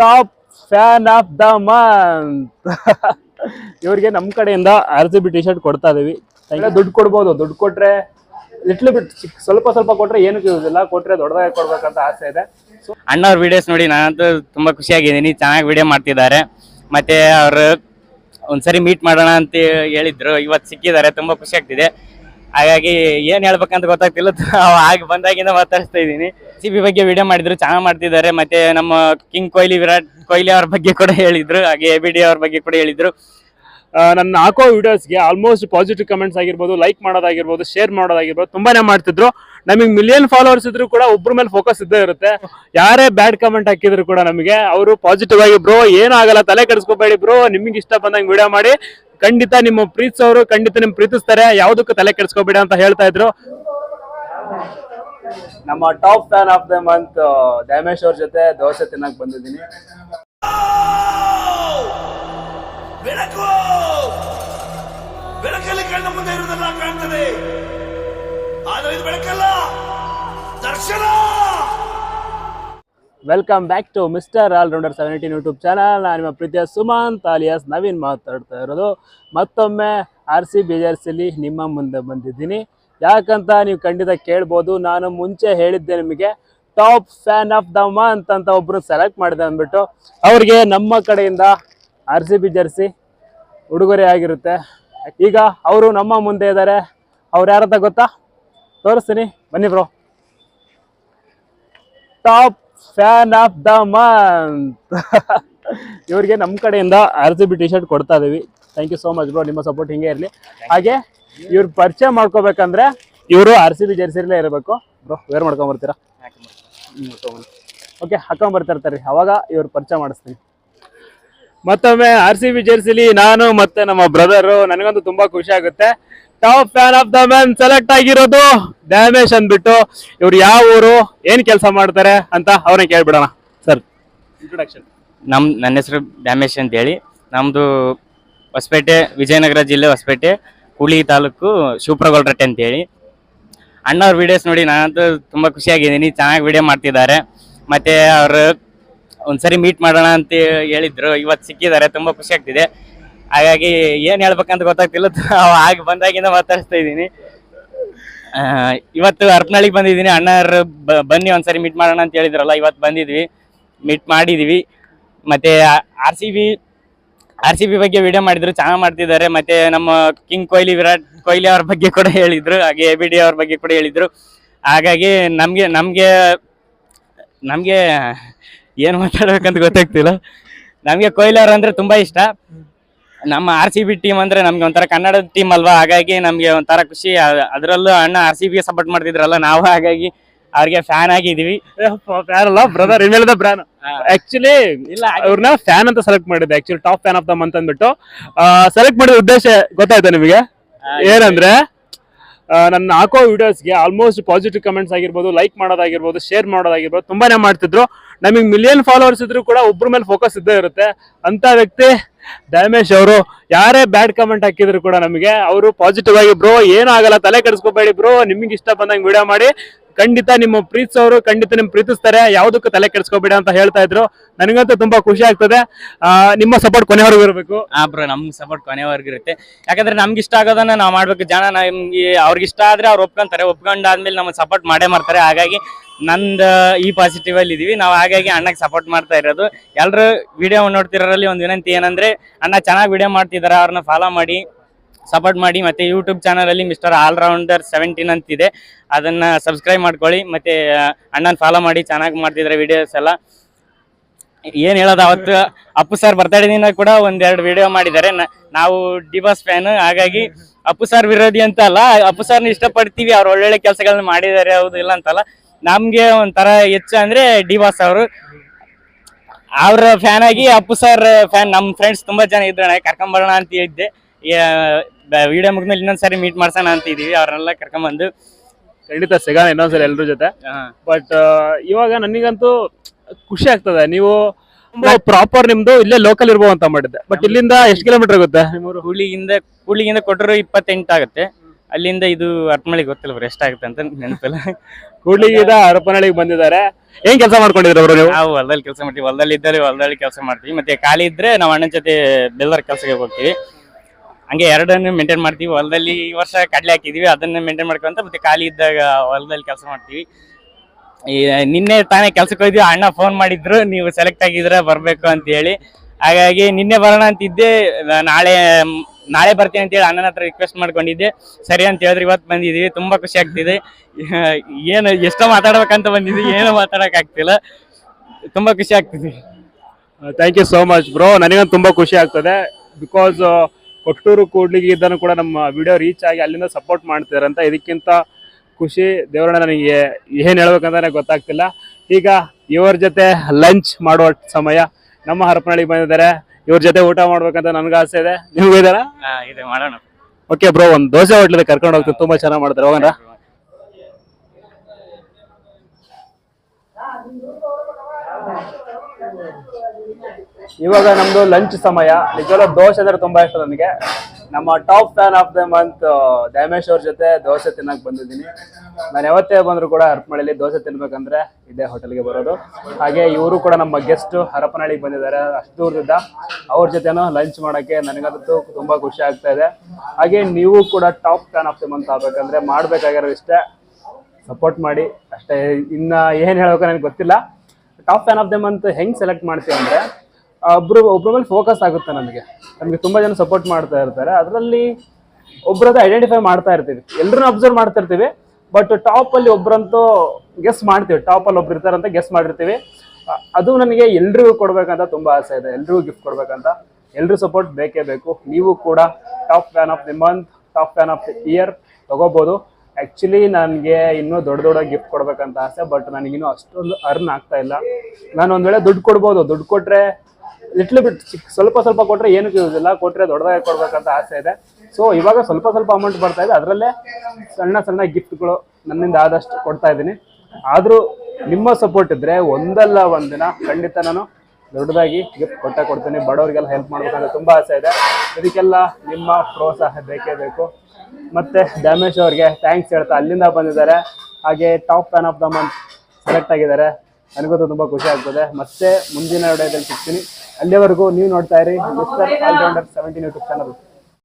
Top fan of the month. ಇವರಿಗೆ ನಮ್ಮ ಕಡೆಯಿಂದ R C B T shirt ಕೊಡ್ತಾ ಇದೀವಿ. ದುಡ್ಡು ಕೊಡ್ಬೋದು. ದುಡ್ಡು ಕೊಟ್ರೆ ಲಿಟ್ಲ್ ಬಿಟ್ ಸ್ವಲ್ಪ ಸ್ವಲ್ಪ ಕೊಟ್ರೆ ಏನು ಯೂಸ್ ಇಲ್ಲ ಕೊಟ್ರೆ ದೊಡ್ಡದಾಗಿ ಕೊಡ್ಬೇಕಂತ ಆಸೆ ಇದೆ. ಸೊ ಅಣ್ಣವ್ರ ವಿಡಿಯೋಸ್ ನೋಡಿ ನಾನಂತೂ ತುಂಬಾ ಖುಷಿಯಾಗಿದ್ದೀನಿ. ಚೆನ್ನಾಗಿ ವಿಡಿಯೋ ಮಾಡ್ತಿದ್ದಾರೆ. ಮತ್ತೆ ಅವರು ಒಂದ್ಸರಿ ಮೀಟ್ ಮಾಡೋಣ ಅಂತ ಹೇಳಿದ್ರು. ಇವತ್ತು ಸಿಕ್ಕಿದ್ದಾರೆ. ತುಂಬಾ ಖುಷಿ ಆಗ್ತಿದೆ. ಹಾಗಾಗಿ ಏನ್ ಹೇಳ್ಬೇಕಂತ ಗೊತ್ತಾಗ್ತಿಲ್ಲ. ಆಗಿ ಬಂದಾಗಿಂದ ಮಾತಾಡ್ತಾ ಇದ್ದೀನಿ. ಸಿ ಬಿ ಬಗ್ಗೆ ವಿಡಿಯೋ ಮಾಡಿದ್ರು, ಚೆನ್ನಾಗಿ ಮಾಡ್ತಿದ್ದಾರೆ. ಮತ್ತೆ ನಮ್ಮ ಕಿಂಗ್ ಕೊಹ್ಲಿ ವಿರಾಟ್ ಕೊಹ್ಲಿ ಅವ್ರ ಬಗ್ಗೆ ಕೂಡ ಹೇಳಿದ್ರು, ಹಾಗೆ ಎ ಬಿ ಅವ್ರ ಬಗ್ಗೆ ಕೂಡ ಹೇಳಿದ್ರು. ನನ್ನ ಹಾಕೋ ವಿಡಿಯೋಸ್ಗೆ ಆಲ್ಮೋಸ್ಟ್ ಪಾಸಿಟಿವ್ ಕಮೆಂಟ್ಸ್ ಆಗಿರ್ಬೋದು ಲೈಕ್ ಮಾಡೋದಾಗಿರ್ಬೋದು ಶೇರ್ ಮಾಡೋದಾಗಿರ್ಬೋದು, ತುಂಬಾನೇ ಮಾಡ್ತಿದ್ರು. ನಮಗೆ ಮಿಲಿಯನ್ ಫಾಲೋವರ್ಸ್ ಇದ್ರು ಕೂಡ ಒಬ್ರ ಮೇಲೆ ಫೋಕಸ್ ಇದ್ದೇ ಇರುತ್ತೆ. ಯಾರೇ ಬ್ಯಾಡ್ ಕಮೆಂಟ್ ಹಾಕಿದ್ರು ಕೂಡ ನಮಗೆ, ಅವರು ಪಾಸಿಟಿವ್ ಆಗಿ, ಬ್ರೋ ಏನಾಗಲ್ಲ ತಲೆ ಕೆಡಿಸ್ಕೋಬೇಡಿ, ಬ್ರೋ, ನಿಮಗೆ ಇಷ್ಟ ಬಂದಂಗೆ ವಿಡಿಯೋ ಮಾಡಿ ಖಂಡಿತ ನಿಮ್ಮ ಪ್ರೀತಿಸೋರು ಖಂಡಿತ ನಿಮ್ ಪ್ರೀತಿಸ್ತಾರೆ. ಯಾವ್ದಕ್ಕೂ ತಲೆ ಕೆಡಿಸ್ಕೋಬೇಡಿ ಅಂತ ಹೇಳ್ತಾ ಇದ್ರು. ನಮ್ಮ top fan of the month Dyamesh ಅವ್ರ ಜೊತೆ ದೋಸೆ ತಿನ್ನಕ್ ಬಂದಿದ್ದೀನಿ. ಬೆಳಕು! ಬೆಳಕಲ್ಲಿ ಕಣ್ಣ ಮುಂದೆ ಇರುವುದೆಲ್ಲ ಕಾಣ್ತದೆ. ಆದ್ರೆ ಇದು ಬೆಳಕಲ್ಲ ದರ್ಶನ! Welcome back to mister all rounder seventeen YouTube channel ನಾನು ನಿಮ್ಮ ಪ್ರೀತಿಯ ಸುಮಂತ್ ಆಲಿಯಾಸ್ ನವೀನ್ ಮಾತಾಡ್ತಾ ಇರೋದು. ಮತ್ತೊಮ್ಮೆ ಆರ್ ಸಿ ಬಿಜರ್ಸಲ್ಲಿ ನಿಮ್ಮ ಮುಂದೆ ಬಂದಿದ್ದೀನಿ. ಯಾಕಂತ ನೀವು ಖಂಡಿತ ಕೇಳ್ಬೋದು. ನಾನು ಮುಂಚೆ ಹೇಳಿದ್ದೆ ನಿಮಗೆ top fan of the month ಅಂತ ಒಬ್ಬರು ಸೆಲೆಕ್ಟ್ ಮಾಡಿದೆ ಅಂದ್ಬಿಟ್ಟು, ಅವ್ರಿಗೆ ನಮ್ಮ ಕಡೆಯಿಂದ ಆರ್ ಸಿ ಬಿ ಜರ್ಸಿ ಉಡುಗೊರೆ ಆಗಿರುತ್ತೆ. ಈಗ ಅವರು ನಮ್ಮ ಮುಂದೆ ಇದ್ದಾರೆ. ಅವ್ರು ಯಾರಂತ ಗೊತ್ತಾ? ತೋರಿಸ್ತೀನಿ. ಬನ್ನಿ bro top fan of the month ಇವರಿಗೆ ನಮ್ಮ ಕಡೆಯಿಂದ R C B T shirt ಕೊಡ್ತಾ ಇದೀವಿ. Thank you so much bro ನಿಮ್ಮ ಸಪೋರ್ಟ್ ಹಿಂಗೆ ಇರಲಿ. ಹಾಗೆ ಇವ್ರ ಪರಿಚಯ ಮಾಡ್ಕೋಬೇಕಂದ್ರೆ ಇವರು ಆರ್ ಸಿ ಬಿ ಜರ್ಸಿರಲೇ ಇರಬೇಕು. ಬ್ರೋ ವೇರ್ ಮಾಡ್ಕೊಂಬರ್ತೀರಾ? ಓಕೆ ಹಾಕೊಂಬರ್ತಿರ್ತಾರೆ ಅವಾಗ ಇವ್ರ ಪರಿಚಯ ಮಾಡಿಸ್ತೀನಿ. ಮತ್ತೊಮ್ಮೆ ಆರ್ ಸಿ ಬಿ ಜರ್ಸಿಲಿ ನಾನು ಮತ್ತೆ ನಮ್ಮ ಬ್ರದರು ನನಗಂತೂ ತುಂಬಾ ಖುಷಿ ಆಗುತ್ತೆ. Top fan of the man select ಆಗಿರೋದು ಡ್ಯಾಮೇಶ್ ಅಂದ್ಬಿಟ್ಟು ಇವ್ರು ಯಾವ ಊರು, ಏನ್ ಕೆಲಸ ಮಾಡ್ತಾರೆ ಅಂತ ಅವ್ರನ್ನ ಕೇಳ್ಬಿಡೋಣ. ಸರ್ ಇಂಟ್ರೊಡಕ್ಷನ್ ನಮ್, ನನ್ನ ಹೆಸರು ಡ್ಯಾಮೇಶ್ ಅಂತೇಳಿ. ನಮ್ದು ಹೊಸಪೇಟೆ, ವಿಜಯನಗರ ಜಿಲ್ಲೆ ಹೊಸಪೇಟೆ ಹುಳಿ ತಾಲೂಕು ಅಂತ ಹೇಳಿ ಅಣ್ಣವ್ರ ವಿಡಿಯೋಸ್ ನೋಡಿ ನಾನಂತೂ ತುಂಬಾ ಖುಷಿಯಾಗಿದ್ದೀನಿ. ಚೆನ್ನಾಗಿ ವಿಡಿಯೋ ಮಾಡ್ತಿದ್ದಾರೆ. ಮತ್ತೆ ಅವರು ಒಂದ್ಸರಿ ಮೀಟ್ ಮಾಡೋಣ ಅಂತ ಹೇಳಿದ್ರು. ಇವತ್ತು ಸಿಕ್ಕಿದ್ದಾರೆ. ತುಂಬಾ ಖುಷಿ ಆಗ್ತಿದೆ. ಹಾಗಾಗಿ ಏನ್ ಹೇಳ್ಬೇಕಂತ ಗೊತ್ತಾಗ್ತಿಲ್ಲ. ಆಗ ಬಂದಾಗಿಂದ ಮಾತಾಡ್ತಾ ಇದ್ದೀನಿ. ಇವತ್ತು ಅರ್ಪನಹಳ್ಳಿಗೆ ಬಂದಿದ್ದೀನಿ. ಅಣ್ಣರು ಬನ್ನಿ ಒಂದ್ಸರಿ ಮೀಟ್ ಮಾಡೋಣ ಅಂತ ಹೇಳಿದ್ರಲ್ಲ ಇವತ್ತು ಬಂದಿದ್ವಿ. ಮೀಟ್ ಮಾಡಿದೀವಿ. ಮತ್ತೆ R C B R C B ಬಗ್ಗೆ ವಿಡಿಯೋ ಮಾಡಿದ್ರು ಚೆನ್ನಾಗಿ ಮಾಡ್ತಿದ್ದಾರೆ. ಮತ್ತೆ ನಮ್ಮ ಕಿಂಗ್ ಕೊಹ್ಲಿ ವಿರಾಟ್ ಕೊಹ್ಲಿ ಅವ್ರ ಬಗ್ಗೆ ಕೂಡ ಹೇಳಿದ್ರು. ಹಾಗೆ ಎ ಬಿ ಡಿ ಅವ್ರ ಬಗ್ಗೆ ಕೂಡ ಹೇಳಿದ್ರು. ಹಾಗಾಗಿ ನಮಗೆ ನಮಗೆ ನಮಗೆ ಏನು ಮಾತಾಡ್ಬೇಕಂತ ಗೊತ್ತಾಗ್ತಿಲ್ಲ. ನಮಗೆ ಕೊಹ್ಲಿ ಅವ್ರು ಅಂದ್ರೆ ತುಂಬಾ ಇಷ್ಟ. ನಮ್ಮ ಆರ್ ಸಿ ಬಿ ಟೀಮ್ ಅಂದ್ರೆ ನಮ್ಗೆ ಒಂಥರ ಕನ್ನಡದ ಟೀಮ್ ಅಲ್ವಾ? ಹಾಗಾಗಿ ನಮ್ಗೆ ಒಂಥರ ಖುಷಿ. ಅದರಲ್ಲೂ ಅಣ್ಣ ಆರ್ ಸಿ ಬಿ ಸಪೋರ್ಟ್ ಮಾಡ್ತಿದ್ರಲ್ಲ ನಾವು ಹಾಗಾಗಿ ಅವ್ರಿಗೆ ಫ್ಯಾನ್ ಆಗಿದೀವಿ ಫ್ಯಾನ್ ಅಲ್ಲ ಬ್ರದರ್ ಇನ್ಮೇಲೆ ಬ್ರಾನ್ ಆಕ್ಚುಲಿ ಇಲ್ಲ ಅವ್ರನ್ನ ಫ್ಯಾನ್ ಅಂತ ಸೆಲೆಕ್ಟ್ ಮಾಡಿದ್ದೆ actually top fan of the month ಅಂದ್ಬಿಟ್ಟು. ಸೆಲೆಕ್ಟ್ ಮಾಡಿದ ಉದ್ದೇಶ ಗೊತ್ತಾಯ್ತಾ ನಿಮಗೆ? ಏನಂದ್ರೆ ನನ್ನ ಹಾಕೋ ವಿಡಿಯೋಸ್ಗೆ ಆಲ್ಮೋಸ್ಟ್ ಪಾಸಿಟಿವ್ ಕಮೆಂಟ್ಸ್ ಆಗಿರ್ಬೋದು ಲೈಕ್ ಮಾಡೋದಾಗಿರ್ಬೋದು ಶೇರ್ ಮಾಡೋದಾಗಿರ್ಬೋದು ತುಂಬಾನೇ ಮಾಡ್ತಿದ್ರು. ನಮಗೆ ಮಿಲಿಯನ್ ಫಾಲೋವರ್ಸ್ ಇದ್ರು ಕೂಡ ಒಬ್ರ ಮೇಲೆ ಫೋಕಸ್ ಇದ್ದೇ ಇರುತ್ತೆ. ಅಂತ ವ್ಯಕ್ತಿ ಡ್ಯಾಮೇಶ್ ಅವರು, ಯಾರೇ ಬ್ಯಾಡ್ ಕಮೆಂಟ್ ಹಾಕಿದ್ರು ಕೂಡ ನಮಗೆ, ಅವರು ಪಾಸಿಟಿವ್ ಆಗಿ, ಬ್ರೋ ಏನಾಗಲ್ಲ ತಲೆ ಕೆಡಿಸ್ಕೋಬೇಡಿ ಬ್ರೋ, ನಿಮ್ಗೆ ಇಷ್ಟ ಬಂದಂಗೆ ವಿಡಿಯೋ ಮಾಡಿ, ಖಂಡಿತ ನಿಮ್ಮ ಪ್ರೀತಿಸೋರು ಖಂಡಿತ ನಿಮ್ ಪ್ರೀತಿಸ್ತಾರೆ, ಯಾವುದಕ್ಕೂ ತಲೆ ಕೆಡಿಸ್ಕೋಬೇಡಿ ಅಂತ ಹೇಳ್ತಾ ಇದ್ರು. ನನಗಂತೂ ತುಂಬಾ ಖುಷಿ ಆಗ್ತದೆ. ನಿಮ್ಮ ಸಪೋರ್ಟ್ ಕೊನೆವರೆಗೂ ಇರಬೇಕು. ಆ, ಬ್ರೋ ನಮ್ ಸಪೋರ್ಟ್ ಕೊನೆವರೆಗೂ ಇರುತ್ತೆ. ಯಾಕಂದ್ರೆ ನಮ್ಗೆ ಇಷ್ಟ ಆಗೋದನ್ನ ನಾವು ಮಾಡ್ಬೇಕು. ಜನ ನಮ್ಗೆ ಅವ್ರಿಗೆ ಇಷ್ಟ ಆದ್ರೆ ಅವ್ರು ಒಪ್ಕೊಂತಾರೆ. ಒಪ್ಕೊಂಡಾದ್ಮೇಲೆ ನಮಗೆ ಸಪೋರ್ಟ್ ಮಾಡೇ ಮಾಡ್ತಾರೆ. ಹಾಗಾಗಿ ನಂದು ಈ ಪಾಸಿಟಿವ್ ಅಲ್ಲಿ ಇದೀವಿ. ನಾವು ಹಾಗಾಗಿ ಅಣ್ಣಗೆ ಸಪೋರ್ಟ್ ಮಾಡ್ತಾ ಇರೋದು. ಎಲ್ಲರೂ ವಿಡಿಯೋ ನೋಡ್ತಿರೋರಲ್ಲಿ ಒಂದು ವಿನಂತಿ ಏನಂದ್ರೆ, ಅಣ್ಣ ಚೆನ್ನಾಗಿ ವಿಡಿಯೋ ಮಾಡ್ತಿದ್ದಾರೆ ಅವ್ರನ್ನ ಫಾಲೋ ಮಾಡಿ ಸಪೋರ್ಟ್ ಮಾಡಿ, ಮತ್ತೆ ಯೂಟ್ಯೂಬ್ ಚಾನಲ್ ಅಲ್ಲಿ ಮಿಸ್ಟರ್ ಆಲ್ರೌಂಡರ್ ಸೆವೆಂಟೀನ್ ಅಂತಿದೆ ಅದನ್ನ ಸಬ್ಸ್ಕ್ರೈಬ್ ಮಾಡ್ಕೊಳ್ಳಿ, ಮತ್ತೆ ಅಣ್ಣನ ಫಾಲೋ ಮಾಡಿ, ಚೆನ್ನಾಗಿ ಮಾಡ್ತಿದ್ದಾರೆ ವಿಡಿಯೋಸ್ ಎಲ್ಲ. ಏನ್ ಹೇಳೋದು, ಅವತ್ತು ಅಪ್ಪು ಸರ್ ಬರ್ತಾ ದಿನ ಕೂಡ ಒಂದೆರಡು ವಿಡಿಯೋ ಮಾಡಿದ್ದಾರೆ. ನಾವು ಡಿಬಾಸ್ ಫ್ಯಾನ್ ಹಾಗಾಗಿ ಅಪ್ಪು ಸರ್ ವಿರೋಧಿ ಅಂತ ಅಲ್ಲ, ಅಪ್ಪು ಸರ್ನ ಇಷ್ಟಪಡ್ತೀವಿ. ಅವ್ರು ಒಳ್ಳೊಳ್ಳೆ ಕೆಲಸಗಳನ್ನ ಮಾಡಿದ್ದಾರೆ, ಹೌದು ಇಲ್ಲ ಅಂತಲ್ಲ. ನಮ್ಗೆ ಒಂಥರ ಹೆಚ್ಚು ಅಂದ್ರೆ ಡಿಬಾಸ್ ಅವರು. ಅವ್ರ ಫ್ಯಾನ್ ಆಗಿ ಅಪ್ಪು ಸರ್ ಫ್ಯಾನ್ ನಮ್ಮ ಫ್ರೆಂಡ್ಸ್ ತುಂಬಾ ಜನ ಇದ್ದಾರೆ ಕರ್ಕೊಂಬರೋಣ ಅಂತ ಹೇಳಿದ್ದೆ. ವಿಡಿಯೋ ಮುಗಿದ್ಮೇಲೆ ಇನ್ನೊಂದ್ಸರಿ ಮೀಟ್ ಮಾಡ್ಸೋಣ ಅಂತ ಇದೀವಿ ಅವ್ರನ್ನೆಲ್ಲ ಕರ್ಕೊಂಬಂದು ಖಂಡಿತ ಸಿಗೋಣ ಇನ್ನೊಂದ್ಸಲ ಎಲ್ಲರ ಜೊತೆ. ಬಟ್ ಇವಾಗ ನನಗಂತೂ ಖುಷಿ ಆಗ್ತದೆ. ನೀವು ಪ್ರಾಪರ್ ನಿಮ್ದು ಇಲ್ಲೇ ಲೋಕಲ್ ಇರ್ಬೋದು ಅಂತ ಮಾಡಿದ್ದೆ ಬಟ್ ಇಲ್ಲಿಂದ ಎಷ್ಟು ಕಿಲೋಮೀಟರ್ ಆಗುತ್ತೆ ನಿಮ್ಮೂರು ಹುಳಿಯಿಂದ ಕೂಲಿಗಿಂದ ಕೊಟ್ಟರು ಇಪ್ಪತ್ತೆಂಟು ಆಗುತ್ತೆ. ಅಲ್ಲಿಂದ ಇದು ಅರ್ಪಮಳಿಗೆ ಗೊತ್ತಿಲ್ಲ ಎಷ್ಟಾಗುತ್ತೆ ಅಂತ ನೆನಪಿಲ್ಲ. ಕೂಡ್ಲಿಗಿದ ಹರಪನಹಳ್ಳಿಗೆ ಬಂದಿದ್ದಾರೆ. ಏನ್ ಕೆಲಸ ಮಾಡ್ಕೊಂಡಿದ್ರು ಅವರು ನೀವು? ನಾವು ಹೊಲದಲ್ಲಿ ಕೆಲಸ ಮಾಡ್ತೀವಿ. ಹೊಲದಲ್ಲಿ ಇದ್ದಲ್ಲಿ ಹೊಲದಲ್ಲಿ ಕೆಲಸ ಮಾಡ್ತೀವಿ. ಮತ್ತೆ ಖಾಲಿ ಇದ್ರೆ ನಾವು ಅಣ್ಣನ ಜೊತೆ ಬೆಲ್ಲರ್ ಕೆಲಸಕ್ಕೆ ಹೋಗ್ತೀವಿ. ಹಂಗೆ ಎರಡನ್ನು ಮೇಂಟೈನ್ ಮಾಡ್ತೀವಿ. ಹೊಲದಲ್ಲಿ ಈ ವರ್ಷ ಕಡಲೆ ಹಾಕಿದೀವಿ. ಅದನ್ನ ಮೇಂಟೈನ್ ಮಾಡ್ಕೊಂತ ಮತ್ತೆ ಖಾಲಿ ಇದ್ದಾಗ ಹೊಲದಲ್ಲಿ ಕೆಲಸ ಮಾಡ್ತೀವಿ. ಈ ನಿನ್ನೆ ತಾನೇ ಕೆಲ್ಸಕ್ಕೆ ಹೋಗಿದ್ವಿ. ಅಣ್ಣ ಫೋನ್ ಮಾಡಿದ್ರು. ನೀವು ಸೆಲೆಕ್ಟ್ ಆಗಿದ್ರೆ ಬರಬೇಕು ಅಂತ ಹೇಳಿ. ಹಾಗಾಗಿ ನಿನ್ನೆ ಬರೋಣ ಅಂತಿದ್ದೆ. ನಾಳೆ ನಾಳೆ ಬರ್ತೀನಿ ಅಂತ ಹೇಳಿ ಅಣ್ಣನ ಹತ್ರ ರಿಕ್ವೆಸ್ಟ್ ಮಾಡ್ಕೊಂಡಿದ್ದೆ. ಸರಿ ಅಂತ ಹೇಳಿದ್ರೆ, ಇವತ್ತು ಬಂದಿದ್ದೀವಿ. ತುಂಬಾ ಖುಷಿ ಆಗ್ತಿದೆ. ಏನು, ಎಷ್ಟೋ ಮಾತಾಡ್ಬೇಕಂತ ಬಂದಿದ್ವಿ ಏನೋ ಮಾತಾಡಕ್ ಆಗ್ತಿಲ್ಲ ತುಂಬಾ ಖುಷಿ ಆಗ್ತಿದೆ. Thank you so much bro ನನಗಂತೂ ತುಂಬಾ ಖುಷಿ ಆಗ್ತದೆ. ಬಿಕಾಸ್ ಕೊಟ್ಟೂರು ಕೂಡ್ಲಿಗೆ ಇದನ್ನು ಕೂಡ ನಮ್ಮ ವಿಡಿಯೋ ರೀಚ್ ಆಗಿ ಅಲ್ಲಿಂದ ಸಪೋರ್ಟ್ ಮಾಡ್ತಿದ್ದಾರೆ ಅಂತ ಇದಕ್ಕಿಂತ ಖುಷಿ ದೇವರಣ್ಣ ನನಗೆ ಏನು ಹೇಳ್ಬೇಕಂತಾನೆ ಗೊತ್ತಾಗ್ತಿಲ್ಲ. ಈಗ, ಇವರ ಜೊತೆ ಲಂಚ್ ಮಾಡುವ ಸಮಯ. ನಮ್ಮ ಹರಪನಹಳ್ಳಿಗೆ ಬಂದಿದ್ದಾರೆ. ಇವ್ರ ಜೊತೆ ಊಟ ಮಾಡ್ಬೇಕಂತ ನನ್ಗ ಆಸೆ ಇದೆ. ನಿಮ್ಗೂ ಇದಾರ ಇದೆ ಮಾಡೋಣ. ಓಕೆ ಬ್ರೋ ಒಂದ್ ದೋಸೆ ಹೋಟ್ಲಿದೆ ಕರ್ಕೊಂಡು ಹೋಗ್ತೀನಿ ತುಂಬಾ ಚೆನ್ನಾಗಿ ಮಾಡ್ತಾರೆ. ಹೋಗೋಣ. ಇವಾಗ ನಮ್ದು ಲಂಚ್ ಸಮಯ. ನಿಜವಾಗ್ಲೂ ದೋಸೆ ಅಂದ್ರೆ ತುಂಬಾ ಇಷ್ಟ ನನಗೆ. ನಮ್ಮ top fan of the month Dyamesh ಅವ್ರ ಜೊತೆ ದೋಸೆ ತಿನ್ನಕ್ ಬಂದಿದ್ದೀನಿ. ನಾನು ಯಾವತ್ತೇ ಬಂದ್ರು ಕೂಡ ಹರಪನಹಳ್ಳಿ ದೋಸೆ ತಿನ್ಬೇಕಂದ್ರೆ ಇದೇ ಹೋಟೆಲ್ಗೆ ಬರೋದು. ಹಾಗೆ ಇವರು ಕೂಡ ನಮ್ಮ ಗೆಸ್ಟ್ ಹರಪನಹಳ್ಳಿಗೆ ಬಂದಿದ್ದಾರೆ. ಅಷ್ಟು ದೂರದಿಂದ ಅವ್ರ ಜೊತೆನೂ ಲಂಚ್ ಮಾಡೋಕ್ಕೆ ನನಗಂತೂ ತುಂಬಾ ಖುಷಿ ಆಗ್ತಾ ಇದೆ. ಹಾಗೆ ನೀವು ಕೂಡ top fan of the month ಆಗ್ಬೇಕಂದ್ರೆ ಮಾಡಬೇಕಾಗಿರೋ ಇಷ್ಟೇ. ಸಪೋರ್ಟ್ ಮಾಡಿ. ಅಷ್ಟೇ, ಇನ್ನ ಏನು ಹೇಳಬೇಕು ನನಗೆ ಗೊತ್ತಿಲ್ಲ. Top fan of the month ಹೆಂಗೆ ಸೆಲೆಕ್ಟ್ ಮಾಡ್ತೀವಿ ಅಂದ್ರೆ ಒಬ್ರು, ಒಬ್ರ ಮೇಲೆ ಫೋಕಸ್ ಆಗುತ್ತೆ ನಮಗೆ. ನಮಗೆ ತುಂಬಾ ಜನ ಸಪೋರ್ಟ್ ಮಾಡ್ತಾ ಇರ್ತಾರೆ. ಅದರಲ್ಲಿ ಒಬ್ರದ ಐಡೆಂಟಿಫೈ ಮಾಡ್ತಾ ಇರ್ತೀವಿ. ಎಲ್ಲರೂ ಅಬ್ಸರ್ವ್ ಮಾಡ್ತಾ ಇರ್ತೀವಿ. ಬಟ್ ಟಾಪ್ ಅಲ್ಲಿ ಒಬ್ರಂತೂ ಗೆಸ್ ಮಾಡ್ತೀವಿ. ಟಾಪ್ ಅಲ್ಲಿ ಒಬ್ರು ಇರ್ತಾರಂತ ಗೆಸ್ ಮಾಡಿರ್ತೀವಿ. ಅದು ನನಗೆ ಎಲ್ರಿಗೂ ಕೊಡ್ಬೇಕಂತ ತುಂಬಾ ಆಸೆ ಇದೆ. ಎಲ್ರಿಗೂ ಗಿಫ್ಟ್ ಕೊಡ್ಬೇಕಂತ. ಎಲ್ರೂ ಸಪೋರ್ಟ್ ಬೇಕೇ ಬೇಕು. ನೀವು ಕೂಡ top fan of the month top fan of the year ತಗೋಬಹುದು ಆಕ್ಚುಲಿ ನನಗೆ ಇನ್ನೂ ದೊಡ್ಡ ದೊಡ್ಡ ಗಿಫ್ಟ್ ಕೊಡ್ಬೇಕಂತ ಆಸೆ ಬಟ್ ನನಗಿನ್ನೂ ಅಷ್ಟೊಂದು ಅರ್ನ್ ಆಗ್ತಾ ಇಲ್ಲ. ನಾನು ಒಂದ್ ವೇಳೆ ದುಡ್ಡು ಕೊಡ್ಬೋದು. ದುಡ್ಡು ಕೊಟ್ರೆ ಲಿಟ್ಲ್ ಬಿಟ್ ಸ್ವಲ್ಪ ಸ್ವಲ್ಪ ಕೊಟ್ರೆ ಏನಕ್ಕೆ ಯೂಸ್ ಇಲ್ಲ ಕೊಟ್ರೆ ದೊಡ್ಡದಾಗಿ ಕೊಡ್ಬೇಕಂತ ಆಸೆ ಇದೆ. ಸೊ ಇವಾಗ ಸ್ವಲ್ಪ ಸ್ವಲ್ಪ ಅಮೌಂಟ್ ಬರ್ತಾ ಇದೆ. ಅದರಲ್ಲೇ ಸಣ್ಣ ಸಣ್ಣ ಗಿಫ್ಟ್ಗಳು ನನ್ನಿಂದ ಆದಷ್ಟು ಕೊಡ್ತಾ ಇದ್ದೀನಿ. ಆದರೂ ನಿಮ್ಮ ಸಪೋರ್ಟ್ ಇದ್ದರೆ ಒಂದಲ್ಲ ಒಂದಿನ ಖಂಡಿತ ನಾನು ದೊಡ್ಡದಾಗಿ ಗಿಫ್ಟ್ ಕೊಟ್ಟೆ ಕೊಡ್ತೀನಿ. ಬಡವರಿಗೆಲ್ಲ ಹೆಲ್ಪ್ ಮಾಡ್ಬೇಕಂತ ತುಂಬ ಆಸೆ ಇದೆ. ಇದಕ್ಕೆಲ್ಲ ನಿಮ್ಮ ಪ್ರೋತ್ಸಾಹ ಬೇಕೇ ಬೇಕು. ಮತ್ತು ಡ್ಯಾಮೇಶ್ ಅವ್ರಿಗೆ ಥ್ಯಾಂಕ್ಸ್ ಹೇಳ್ತಾ ಅಲ್ಲಿಂದ ಬಂದಿದ್ದಾರೆ. ಹಾಗೆ top fan of the month select ಆಗಿದ್ದಾರೆ. ನನಗಂತೂ ತುಂಬ ಖುಷಿ ಆಗ್ತದೆ. ಮತ್ತೆ ಮುಂದಿನ ವಿಡಿಯೋದಲ್ಲಿ ಸಿಗ್ತೀನಿ. ಅಲ್ಲಿವರೆಗೂ ನೀವು ನೋಡ್ತಾ ಇರಿ mister all rounder seventeen YouTube channel